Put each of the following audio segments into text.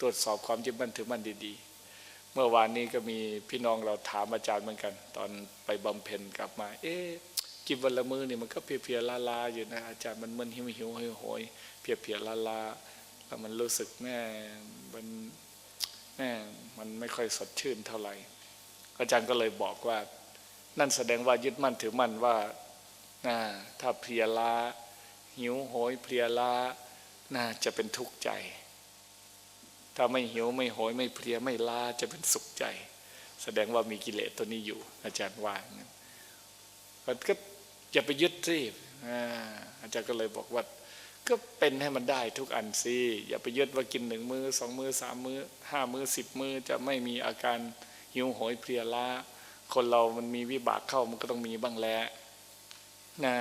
ตรวจสอบความยึดมั่นถือมั่นดีๆ เมื่อวานนี้ก็มีพี่น้องเราถามอาจารย์เหมือนกัน ตอนไปบำเพ็ญกลับมา เอ๊ะกินวันละมือนี่มันก็เพลียๆลาอยู่นะอาจารย์มันมันหิวหิวๆโหยๆเพียๆลาแล้วมันรู้สึกแม่มันแม่มันไม่ค่อยสดชื่นเท่าไหร่อาจารย์ก็เลยบอกว่า นั่นแสดงว่ายึดมั่นถือมั่นว่าน่าถ้าเพลียล้าหิวโหยเพลียล้าน่าจะเป็นทุกข์ใจ ถ้าไม่หิวไม่โหยไม่เพลียไม่ล้าจะเป็นสุขใจ แสดงว่ามีกิเลสตัวนี้อยู่ อาจารย์ว่างมันก็อย่าไปยึดสิอาอาจารย์ก็เลยบอกว่า ก็เป็นให้มันได้ทุกอันสิอย่าไปยึดว่ากินหนึ่งมือสองมือสามมือห้ามือสิบมือจะไม่มีอาการหิวโหยเพลียล้าคนเรามันมีวิบากเข้ามันก็ต้องมีบ้างแหล้วนะ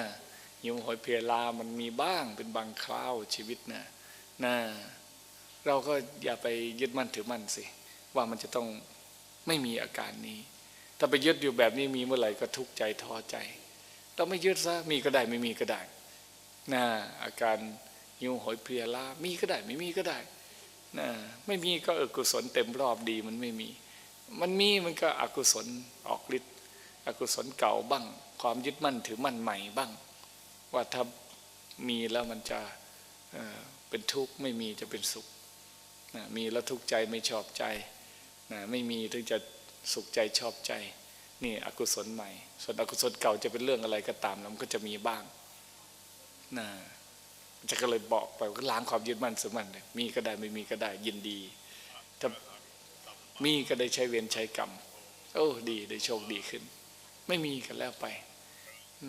หิวโหยเพลียลามันมีบ้างเป็นบางคราวชีวิตนะนะ เราก็อย่าไปยึดมั่นถือมั่นสิว่ามันจะต้องไม่มีอาการนี้ ถ้าไปยึดอยู่แบบนี้มีเมื่อไหร่ก็ทุกข์ใจท้อใจ เราไม่ยึดซะมีก็ได้ไม่มีก็ได้นะอาการหิวโหยเพลียลามีก็ได้ไม่มีก็ได้นะไม่มีก็อกุศลเต็มรอบดีมันไม่มี มันมีมันก็อกุศลออกฤทธิ์อกุศลเก่าบ้าง ความยึดมั่นถือมั่นใหม่บ้าง ว่าถ้ามีแล้วมันจะเป็นทุกข์ไม่มีจะเป็นสุข นะมีแล้วทุกข์ใจไม่ชอบใจนะไม่มีถึงจะสุขใจชอบใจ นี่อกุศลใหม่ ส่วนอกุศลเก่าจะเป็นเรื่องอะไรก็ตามแล้วมันก็จะมีบ้างนะจะก็เลยบอกไปก็ล้างความยึดมั่นถือมั่นเลยมีก็ได้ไม่มีก็ได้ยินดีถ้ามีก็ได้ใช้เวรใช้กรรมโอ้ดีได้โชคดีขึ้น ไม่มีก็แล้วไป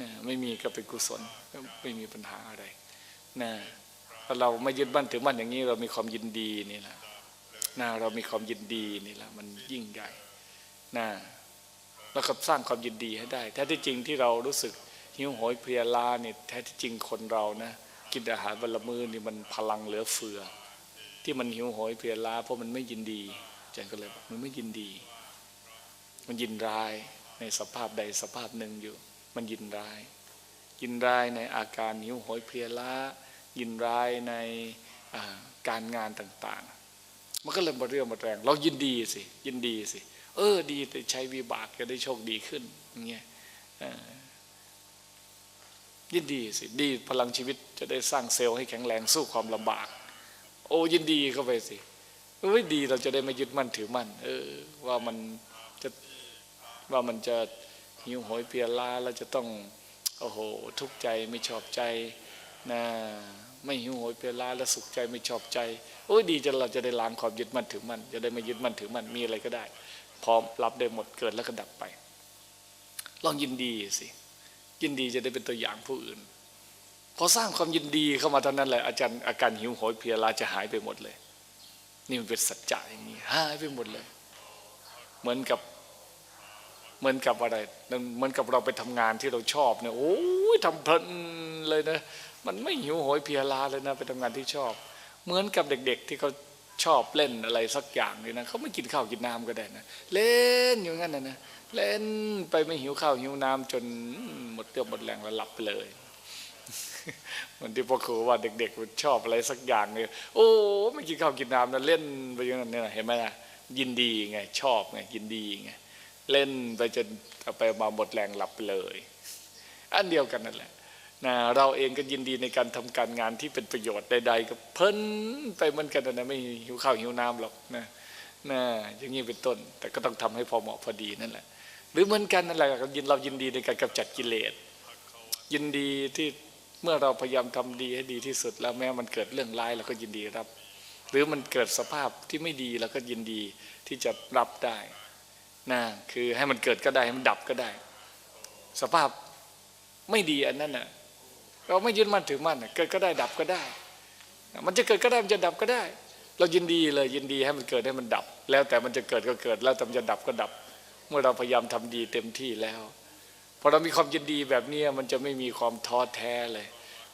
นะไม่มีก็เป็นกุศลก็ไม่มีปัญหาอะไรนะ ถ้าเราไม่ยึดมั่นถือมั่นอย่างนี้เรามีความยินดีนี่แหละนะเรามีความยินดีนี่แหละมันยิ่งใหญ่นะแล้วก็สร้างความยินดีให้ได้ แท้ที่จริงที่เรารู้สึกหิวโหยเพลียล้าเนี่ยแท้ที่จริงคนเรานะกินอาหารวันละมื้อนี่มันพลังเหลือเฟือ ที่มันหิวโหยเพลียล้าเพราะมันไม่ยินดีอาจารย์ก็เลยบอกมันไม่ยินดี มันยินร้ายในสภาพใดสภาพหนึ่งอยู่ มันยินร้าย ยินร้ายในอาการหิวโหยเพลียล้า ยินร้ายในการงานต่างๆ มันก็เลยมาเรื่องมาแรง เรายินดีสิ ยินดีสิ เออ ดีแต่ใช้วิบากจะได้โชคดีขึ้นอย่างเงี้ยยินดีสิ ดีพลังชีวิตจะได้สร้างเซลล์ให้แข็งแรงสู้ความลำบาก โอ้ยินดีเข้าไปสิเอ้ยดีเราจะได้ไม่ยึดมั่นถือมั่น เออ ว่ามันจะว่ามันจะหิวโหยเพลียล้าแล้วจะต้องโอ้โหทุกข์ใจไม่ชอบใจ นะไม่หิวโหยเพลลาแล้วสุขใจไม่ชอบใจโอ้ยดีจะเราจะได้ล้างความยึดมั่นถือมั่นจะได้ไม่ยึดมั่นถือมั่นมีอะไรก็ได้ พร้อมรับได้หมดเกิดแล้วก็ดับไป ลองยินดีสิยินดีจะได้เป็นตัวอย่างผู้อื่นพอสร้างความยินดีเข้ามาเท่านั้นแหละอาจารย์อาการหิวโหยเพลียล้าจะหายไปหมดเลย นี่มันเป็นสัจจะอย่างนี้หายไปหมดเลย เหมือนกับเหมือนกับอะไรเหมือนกับเราไปทำงานที่เราชอบเนี่ยโอ้ยทำเพลินเลยนะ มันไม่หิวโหยเพียลาเลยนะไปทำงานที่ชอบ เหมือนกับเด็ก ๆ ที่เขาชอบเล่นอะไรสักอย่างนี่นะเขาไม่กินข้าวกินน้ำก็ได้นะเล่นอยู่งั้นนะนะเล่นไปไม่หิวข้าวหิวน้ำจนหมดเรี่ยวหมดแรงแล้วหลับไปเลยเหมือนที่พ่อครูว่าเด็กๆชอบอะไรสักอย่างเนี่ยโอ้ไม่กินข้าวกินน้ำนะเล่นไปอย่างนั้นเนี่ยเห็นไหมนะยินดีไงชอบไงยินดีไงเล่นไปจนไปมาหมดแรงหลับไปเลย อันเดียวกันนั่นแหละ นะเราเองก็ยินดีในการทำการงานที่เป็นประโยชน์ใดๆก็เพลินไปเหมือนกันนะไม่หิวข้าวหิวน้ำหรอกนะนะอย่างนี้เป็นต้น แต่ก็ต้องทำให้พอเหมาะพอดีนั่นแหละ หรือเหมือนกันนั่นแหละยินเรายินดีในการกำจัดกิเลส ยินดีที่เมื่อเราพยายามทำดีให้ดีที่สุด แล้วแม้มันเกิดเรื่องร้ายเราก็ยินดีรับ หรือมันเกิดสภาพที่ไม่ดีเราก็ยินดีที่จะรับได้นะคือให้มันเกิดก็ได้ให้มันดับก็ได้ สภาพไม่ดีอันนั้นน่ะ เราไม่ยึดมั่นถือมั่นเกิดก็ได้ดับก็ได้ มันจะเกิดก็ได้มันจะดับก็ได้ เรายินดีเลยยินดีให้มันเกิดให้มันดับ แล้วแต่มันจะเกิดก็เกิด แล้วแต่มันจะดับก็ดับ เมื่อเราพยายามทำดีเต็มที่แล้วพอเรามีความยินดีแบบนี้มันจะไม่มีความท้อแท้เลย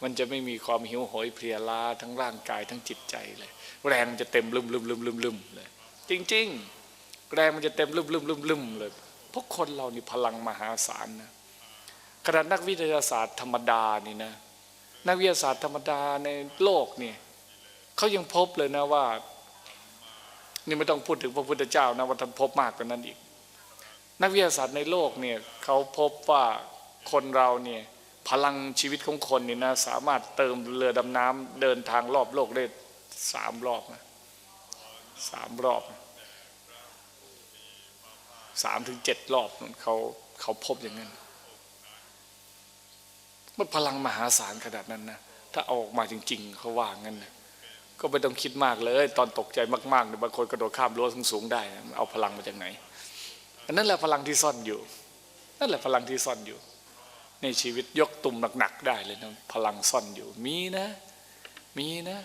มันจะไม่มีความหิวโหยเพลียล้าทั้งร่างกายทั้งจิตใจเลย แรงจะเต็มลืมลืมลืมลืมลืมเลย จริง ๆ แรงมันจะเต็มลืมลืมลืมลืมเลยพราะคนเรานี่พลังมหาศาลนะขนาดนักวิทยาศาสตร์ธรรมดานี่นะ นักวิทยาศาสตร์ธรรมดาในโลกเนี่ยเขายังพบเลยนะว่า นี่ไม่ต้องพูดถึงพระพุทธเจ้านะว่าท่านพบมากกว่านั้นอีก นักวิทยาศาสตร์ในโลกเนี่ยเขาพบว่าคนเราเนี่ยพลังชีวิตของคนนี่นะสามารถเติมเรือดำน้ำเดินทางรอบโลกได้สามรอบนะสามรอบสามถึงเจ็ดรอบนั่นเขาเขาพบอย่างนั้น มันพลังมหาศาลขนาดนั้นนะถ้าเอาออกมาจริง ๆเขาว่างั้นนะก็ไม่ต้องคิดมากเลย ตอนตกใจมากๆเนี่ยบางคนกระโดดข้ามรั้วสูงๆได้ เอาพลังมาจากไหนอันนั้นแหละพลังที่ซ่อนอยู่ นั่นแหละพลังที่ซ่อนอยู่ ในชีวิตยกตุ่มหนักๆได้เลยนะพลังซ่อนอยู่ มีนะ มีนะ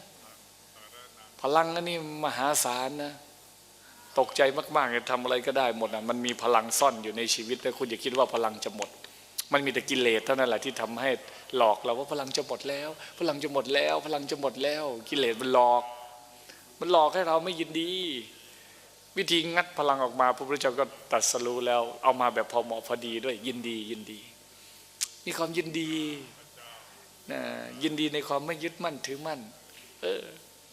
พลังอันนี้มหาศาลนะตกใจมากๆจะทำอะไรก็ได้หมดนะมันมีพลังซ่อนอยู่ในชีวิตแต่คุณอย่าคิดว่าพลังจะหมด มันมีแต่กิเลสเท่านั้นแหละที่ทำให้หลอกเราว่าพลังจะหมดแล้ว พลังจะหมดแล้ว พลังจะหมดแล้ว กิเลสมันหลอก มันหลอกให้เราไม่ยินดี วิธีงัดพลังออกมาพระพุทธเจ้าก็ตรัสรู้แล้ว เอามาแบบพอเหมาะพอดีด้วยยินดียินดี มีความยินดีนะยินดีในความไม่ยึดมั่นถือมั่น เออ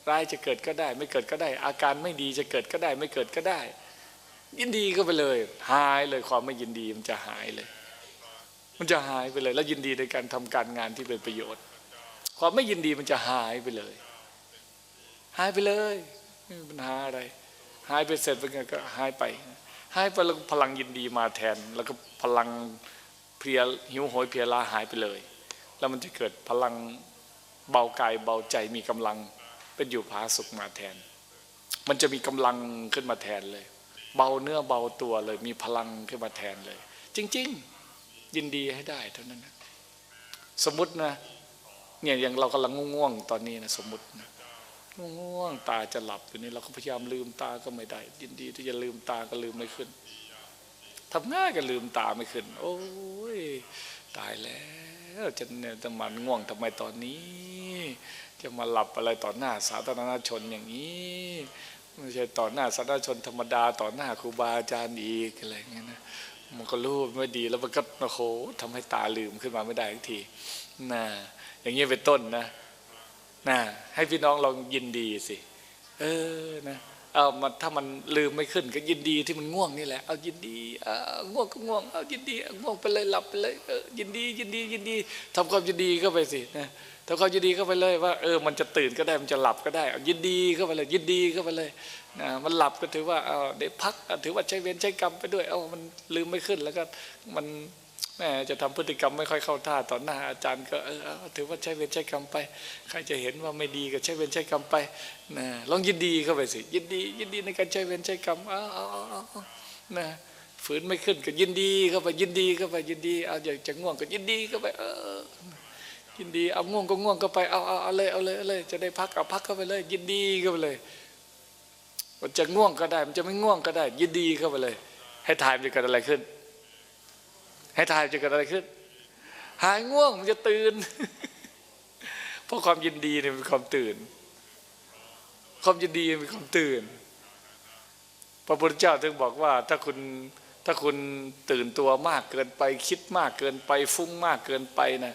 ร้ายจะเกิดก็ได้ ไม่เกิดก็ได้ อาการไม่ดีจะเกิดก็ได้ ไม่เกิดก็ได้ ยินดีก็ไปเลย หายเลยความไม่ยินดีมันจะหายเลย มันจะหายไปเลย แล้วยินดีในการทำการงานที่เป็นประโยชน์ ความไม่ยินดีมันจะหายไปเลย หายไปเลยไม่มีปัญหาอะไร หายไปเสร็จเป็นไงก็หายไป หายไปแล้วพลังยินดีมาแทน แล้วก็พลังเพลียหิวโหยเพลียลาหายไปเลย แล้วมันจะเกิดพลังเบากายเบาใจมีกำลังเป็นอยู่ผาสุขมาแทน มันจะมีกำลังขึ้นมาแทนเลย เบาเนื้อเบาตัวเลย มีพลังขึ้นมาแทนเลย จริง ๆ ยินดีให้ได้เท่านั้นนะสมมตินะเนี่ยอย่างเรากำลังง่วงๆตอนนี้นะสมมตินะง่วงตาจะหลับอยู่นี่เราก็พยายามลืมตาก็ไม่ได้ ยินดีที่จะลืมตาก็ลืมไม่ขึ้นทำง่ายก็ลืมตาไม่ขึ้น โอ้ยตายแล้วจะเนี่ยจะมันง่วงทำไมตอนนี้ จะมาหลับอะไรต่อหน้าสาธารณชนอย่างนี้ไม่ใช่ต่อหน้าสาธารณชนธรรมดาต่อหน้าครูบาอาจารย์อีกอะไรเงี้ยนะ มันก็รู้ไม่ดีแล้วมันก็โอ้โหทำให้ตาลืมขึ้นมาไม่ได้ทันทีน่ะอย่างเงี้ยเป็นต้นนะน่ะให้พี่น้องลองยินดีสิ เออนะ เอามาถ้ามันลืมไม่ขึ้น ก็ยินดีที่มันง่วงนี่แหละเอายินดีเอาง่วงก็ง่วงเอายินดีง่วงไปเลยหลับไปเลยเออยินดียินดียินดีทำความยินดีเข้าไปสินะทำความยินดีเข้าไปเลยว่าเออมันจะตื่นก็ได้มันจะหลับก็ได้เอายินดีเข้าไปเลย ยินดีเข้าไปเลยนะมันหลับก็ถือว่าเอาได้พักถือว่าใช้เวรใช้กรรมไปด้วยเอามันลืมไม่ขึ้นแล้วก็มัน แม่จะทำพฤติกรรมไม่ค่อยเข้าท่าต่อหน้าอาจารย์ก็เออถือว่าใช้เวรใช้กรรมไป ใครจะเห็นว่าไม่ดีก็ใช้เวรใช้กรรมไปนะลองยินดีเข้าไปสิยินดียินดีในการใช้เวรใช้กรรมอาเอาเอาเออานะฝืนไม่ขึ้นก็ยินดีเข้าไปยินดีเข้าไปยินดีเอาอยากจะง่วงก็ยินดีเข้าไปเออยินดีเอาง่วงก็ง่วงก็ไปเอาเอาเอาเลยเอาเลยเอาเลยจะได้พักเอาพักเข้าไปเลย ยินดีเข้าไปเลย มันจะง่วงก็ได้ มันจะไม่ง่วงก็ได้ ยินดีเข้าไปเลย ให้ทายมันจะเกิดอะไรขึ้น ให้ทายจะเกิดอะไรขึ้น หายง่วงมันจะตื่น เพราะความยินดีเนี่ยเป็นความตื่น ความยินดีเป็นความตื่น พระพุทธเจ้าถึงบอกว่า ถ้าคุณถ้าคุณตื่นตัวมากเกินไปคิดมากเกินไปฟุ้งมากเกินไปนะ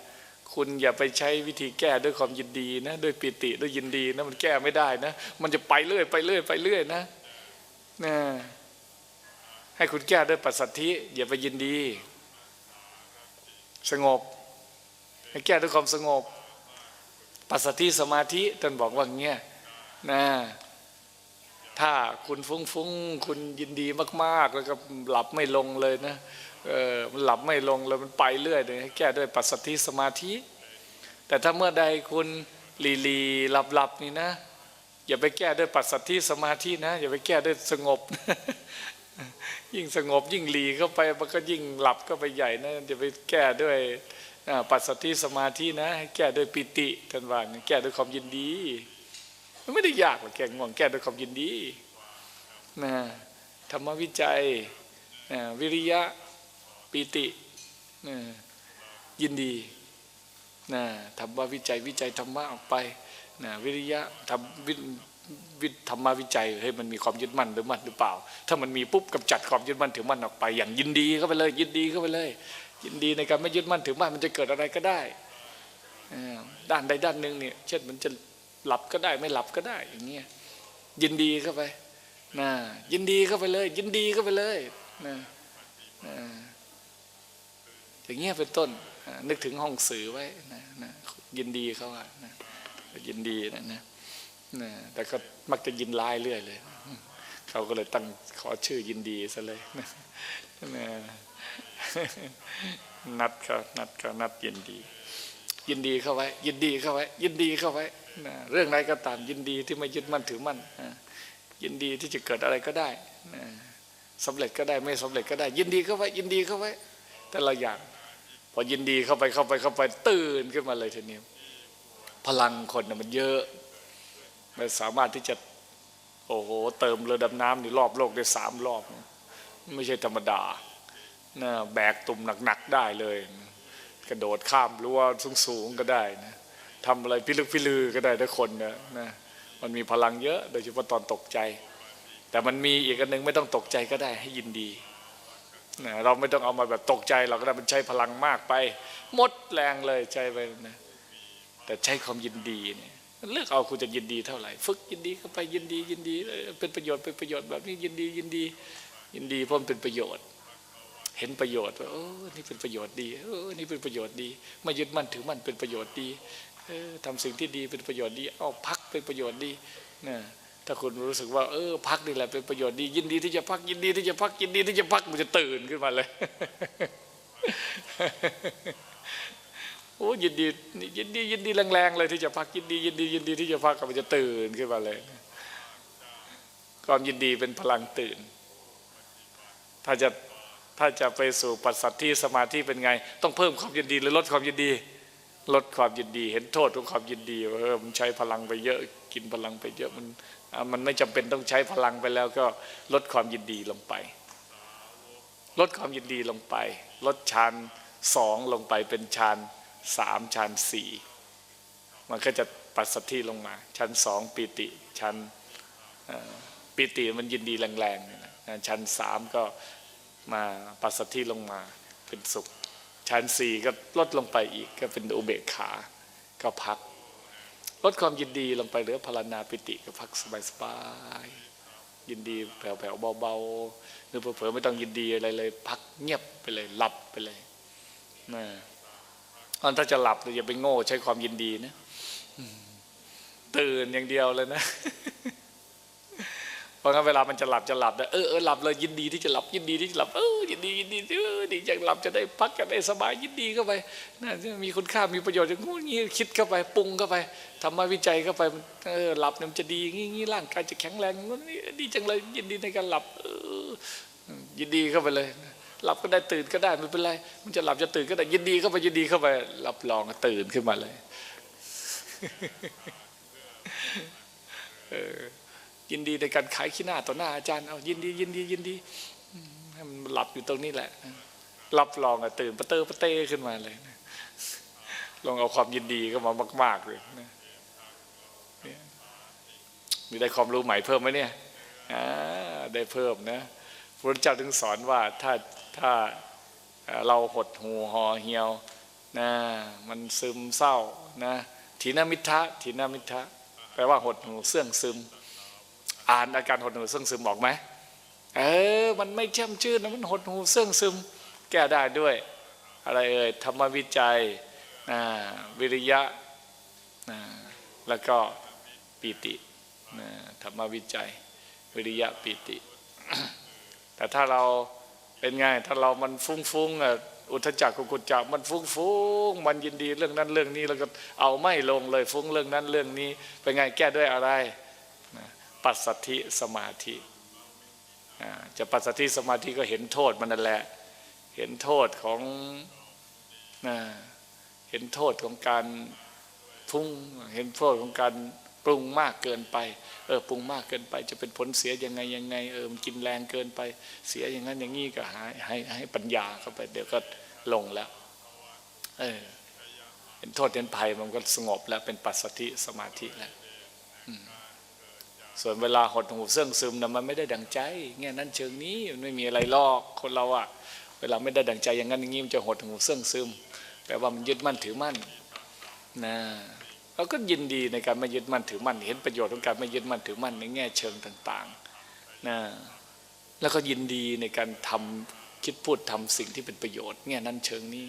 คุณอย่าไปใช้วิธีแก้ด้วยความยินดีนะด้วยปิติด้วยยินดีนะมันแก้ไม่ได้นะ มันจะไปเรื่อยไปเรื่อยไปเรื่อยนะนะให้คุณแก้ด้วยปัสสัทธิอย่าไปยินดี สงบให้แก้ด้วยความสงบ ปัสสัทธิสมาธิท่านบอกว่าอย่างเงี้ยนะถ้าคุณฟุ้งฟุ้งคุณยินดีมาก ๆ แล้วก็หลับไม่ลงเลยนะเออมันหลับไม่ลงแล้วมันไปเรื่อยเลยให้แก้ด้วยปัสสัทธิสมาธิ แต่ถ้าเมื่อใดคุณลีลีหลับหลับๆนี่นะ อย่าไปแก้ด้วยปัสสัทธิสมาธินะ อย่าไปแก้ด้วยสงบ ยิ่งสงบยิ่งหลีเข้าไปมันก็ยิ่งหลับก็ไปใหญ่นะอย่าไปแก้ด้วยปัสสัทธิสมาธินะ แก้ด้วยปิติท่านว่างแก้ด้วยความยินดีมันไม่ได้ยากหรอกแก้ง่วงแก้ด้วยความยินดีนะธรรมวิจัยวิริยะปิติยินดีนะธรรมวิจัยวิจัยธรรมะออกไปนะวิริยะทำ วิธรรมวิจัยให้ยมันมีความยึดมั่นหรือมั่นหรือเปล่า ถ้ามันมีปุ๊บกำจัดความยึดมั่นถือมั่นออกไป อย่างยินดีเข้าไปเลย ยินดีเข้าไปเลย ยินดีในการไม่ยึดมั่นถือมั่นมันจะเกิดอะไรก็ได้อ่าด้านใดด้านหนึ่งเนี่ยเช่นมันจะหลับก็ได้ไม่หลับก็ได้อย่างเงี้ยยินดีเข้าไปนะยินดีเข้าไปเลย ยินดีเข้าไปเลยนะนะอย่างเงี้ยเป็นต้นนึกถึงห้องสื่อไว้นะนะยินดีเขาอะนะยินดีนะนะนะ แต่ก็มักจะยินร้ายเรื่อยเลย เขาก็เลยตั้งขอชื่อยินดีซะเลยนะนะนัดเขานัดเขานัดยินดี ยินดีเข้าไว้ ยินดีเข้าไว้ ยินดีเข้าไว้นะเรื่องใดก็ตามยินดีที่ไม่ยึดมั่นถือมั่นยินดีที่จะเกิดอะไรก็ได้นะสำเร็จก็ได้ไม่สำเร็จก็ได้ ยินดีเข้าไว้ ยินดีเข้าไว้ แต่ละอย่าง พอยินดีเข้าไปเข้าไปเข้าไปตื่นขึ้นมาเลยทีนี้พลังคนน่ะมันเยอะ มันสามารถที่จะโอ้โหเติมเรือดำน้ำนี่รอบโลกได้สามรอบ ไม่ใช่ธรรมดานะแบกตุ่มหนักๆได้เลย กระโดดข้ามรั้วสูงๆก็ได้นะทำอะไรพิลึกพิลือก็ได้ทุกคนนะนะมันมีพลังเยอะ โดยเฉพาะตอนตกใจ แต่มันมีอีกอันหนึ่งไม่ต้องตกใจก็ได้ให้ยินดีนะเราไม่ต้องเอามาแบบตกใจเราก็ได้มันใช้พลังมากไป หมดแรงเลยใช้ไปนะแต่ใช้ความยินดีเนี่ย เลือกเอาคุณจะยินดีเท่าไหร่ ฝึกยินดีเข้าไปยินดี ยินดี เป็นประโยชน์เป็นประโยชน์แบบนี้ยินดียินดี ยินดีเพราะมันเป็นประโยชน์ เห็นประโยชน์ว่าโอ้นี่เป็นประโยชน์ดีเออนี่เป็นประโยชน์ดีไม่ยึดมั่นถือมั่นเป็นประโยชน์ดีเออทำสิ่งที่ดีเป็นประโยชน์ดี เอาพักเป็นประโยชน์ดีนะถ้าคุณรู้สึกว่าเออพักนี่แหละเป็นประโยชน์ดี ยินดีที่จะพักยินดีที่จะพักยินดีที่จะพักมันจะตื่นขึ้นมาเลย อ้ยินดียินดียินดีแรงๆเลยที่จะพักยินดียินดียินดีที่จะพักมันจะตื่นขึ้นมาเลยความยินดีเป็นพลังตื่น ถ้าจะถ้าจะไปสู่ปัสสัทธิสมาธิเป็นไง ต้องเพิ่มความยินดีหรือลดความยินดี ลดความยินดี เห็นโทษของความยินดีว่าเออมันใช้พลังไปเยอะกินพลังไปเยอะมันอะมันไม่จำเป็นต้องใช้พลังไปแล้วก็ลดความยินดีลงไป ลดความยินดีลงไป ลดฌานสองลงไปเป็นฌาน สามฌานสี่มันก็จะปัสสัทธิลงมา ชั้นสองปีติชั้นปีติมันยินดีแรงๆนะชั้นสามก็มาปัสสัทธิลงมาเป็นสุข ชั้นสี่ก็ลดลงไปอีกก็เป็นอุเบกขาก็พัก ลดความยินดีลงไปเหลือพลานาปิติก็พักสบายๆยินดีแผ่วๆเบาๆหรือเผลอๆไม่ต้องยินดีอะไรเลย พักเงียบไปเลยหลับไปเลยนะ อนถ้าจะหลับอย่าไปโง่ใช้ความยินดีนะตื่นอย่างเดียวเลยนะเพราะงั้นเวลามันจะหลับจะหลับนะเออเออหลับเลยยินดีที่จะหลับยินดีที่จะหลับเออยินดียินดีเออดีจังหลับจะได้พักจะได้สบายยินดีเข้าไปน่าจะมีคุณค่ามีประโยชน์อย่างงู้งี้คิดเข้าไปปรุงเข้าไปทำมาวิจัยเข้าไปเออหลับเนี่ยมันจะดีงี้งี้ร่างกายจะแข็งแรงงู้นี่ดีจังเลยยินดีในการหลับเออยินดีเข้าไปเลย หลับก็ได้ตื่นก็ได้ไม่เป็นไร มันจะหลับจะตื่นก็ได้ยินดีเข้าไปยินดีเข้าไปรับรองตื่นขึ้นมาเลยเออยินดีในการขายขี้หน้าต่อหน้าอาจารย์เอายินดียินดียินดีให้มันหลับอยู่ตรงนี้แหละ รับรองอะตื่นปะเตอปะเต้ขึ้นมาเลยลองเอาความยินดีเข้ามามาก ๆเลยนะมีได้ความรู้ใหม่เพิ่มไหมเนี่ยอ่าได้เพิ่มนะพระเจ้าถึงสอนว่าถ้า ถ้าเราหดหูห่อเหี่ยวนะมันซึมเศร้านะทีนามิทะทีนามิทะแปลว่าหดหูเสื่องซึม อ่านอาการหดหูเสื่องซึมบอกไหมเออ มันไม่แช่มชื่นนะมันหดหูเสื่องซึม แก้ได้ด้วย อะไรเอ่ยธรรมวิจัยนะวิริยะนะแล้วก็ปีตินะธรรมวิจัย วิริยะปีติ แต่ถ้าเรา เป็นไงถ้าเรามันฟุ้งฟุ้งๆอะอุทจักกุกุจักมันฟุ้งฟุ้งๆมันยินดีเรื่องนั้นเรื่องนี้แล้วก็เอาไม่ลงเลยฟุ้งเรื่องนั้นเรื่องนี้ เป็นไงแก้ด้วยอะไรปัสสัทธิสมาธิจะปัสสัทธิสมาธิก็เห็นโทษมันนั่นแหละ เห็นโทษของเห็นโทษของการพุ่งเห็นโทษของการ ปรุงมากเกินไป เออปรุงมากเกินไป จะเป็นผลเสียยังไงยังไง เออมันกินแรงเกินไป เสียอย่างนั้นอย่างนี้ก็หาให้ให้ปัญญาเข้าไป เดี๋ยวก็ลงแล้ว เออเห็นโทษเห็นภัยมันก็สงบแล้วเป็นปัสสัทธิสมาธิแล้วส่วนเวลาหดหูเสื่องซึมนะมันไม่ได้ดังใจแง่นั้นเชิงนี้มันไม่มีอะไรลอกคนเราอะเวลาไม่ได้ดังใจอย่างนั้นอย่างนี้มันจะหดหูเสื่องซึมแปลว่ามันยึดมั่นถือมั่นนะ เราก็ยินดีในการไม่ยึดมั่นถือมั่นเห็นประโยชน์ของการไม่ยึดมั่นถือมั่นในแง่เชิงต่างๆนะแล้วก็ยินดีในการทำคิดพูดทำสิ่งที่เป็นประโยชน์เนี่นั้นเชิงนี้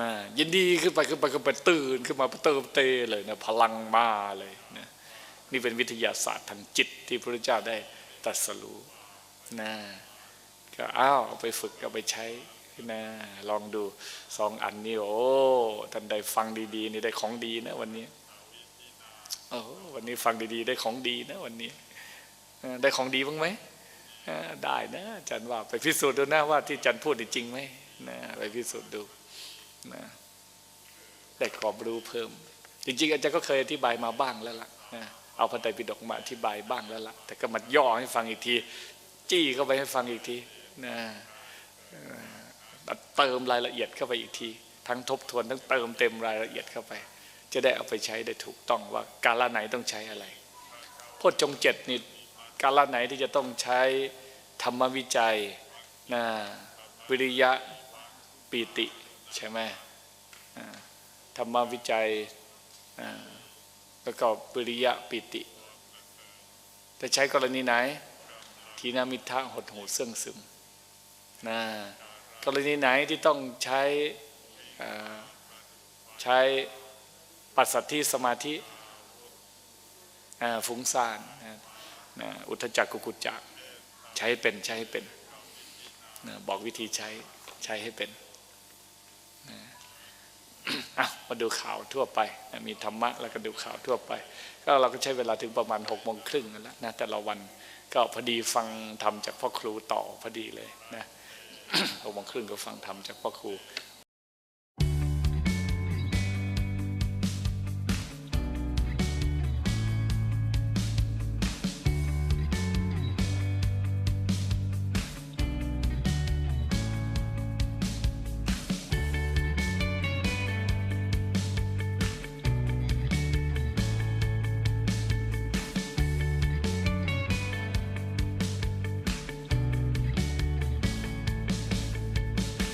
นะยินดีขึ้นไปขึ้นไปขึ้นไปตื่นขึ้นมาเติมเตเลยนะพลังมาเลยนะนี่เป็นวิทยาศาสตร์ทางจิตที่พระเจ้าได้ตรัสรู้นะก็อ้าวเอาไปฝึกเอาไปใช้ นะลองดูสองอันนี้โอ้ท่านได้ฟังดีๆนี่ได้ของดีนะวันนี้โอ้วันนี้ฟังดีๆ ได้ของดีนะวันนี้ได้ของดีบ้างไหมได้นะจารย์ว่าไปพิสูจน์ดูนะว่าที่จารย์พูดจริงไหมนะไปพิสูจน์ดูนะได้ความรู้เพิ่ม จริงๆอาจารย์ก็เคยอธิบายมาบ้างแล้วล่ะนะเอาพระไตรปิฎกมาอธิบายบ้างแล้วล่ะ แต่ก็มาย่อให้ฟังอีกที จี้เข้าไปให้ฟังอีกทีนะ เติมรายละเอียดเข้าไปอีกที ทั้งทบทวนทั้งเติมเต็มรายละเอียดเข้าไป จะได้เอาไปใช้ได้ถูกต้องว่ากาลไหนต้องใช้อะไรพจน์จงเจ็ดนี่กาลไหนที่จะต้องใช้ธรรมวิจัยนะวิริยะปีติใช่ไหมธรรมวิจัยแล้วก็วิริยะปีติแต่ใช้กรณีไหนทีนามิทะหดหูเสื่องซึมนะ กรณีไหนที่ต้องใช้ใช้ปัสสัทธิสมาธิฟุ้งซ่านอุทจักกุกุจจะใช้เป็นใช้ให้เป็นนบอกวิธีใช้ใช้ให้เป็นนมาดูข่าวทั่วไปมีธรรมะแล้วก็ดูข่าวทั่วไป ก็เราก็ใช้เวลาถึงประมาณหกโมงครึ่งนั่นแหละนะแต่ละวันก็พอดีฟังธรรมจากพ่อครูต่อพอดีเลยนะ หกโมงครึ่งก็ฟังธรรมจากพ่อครู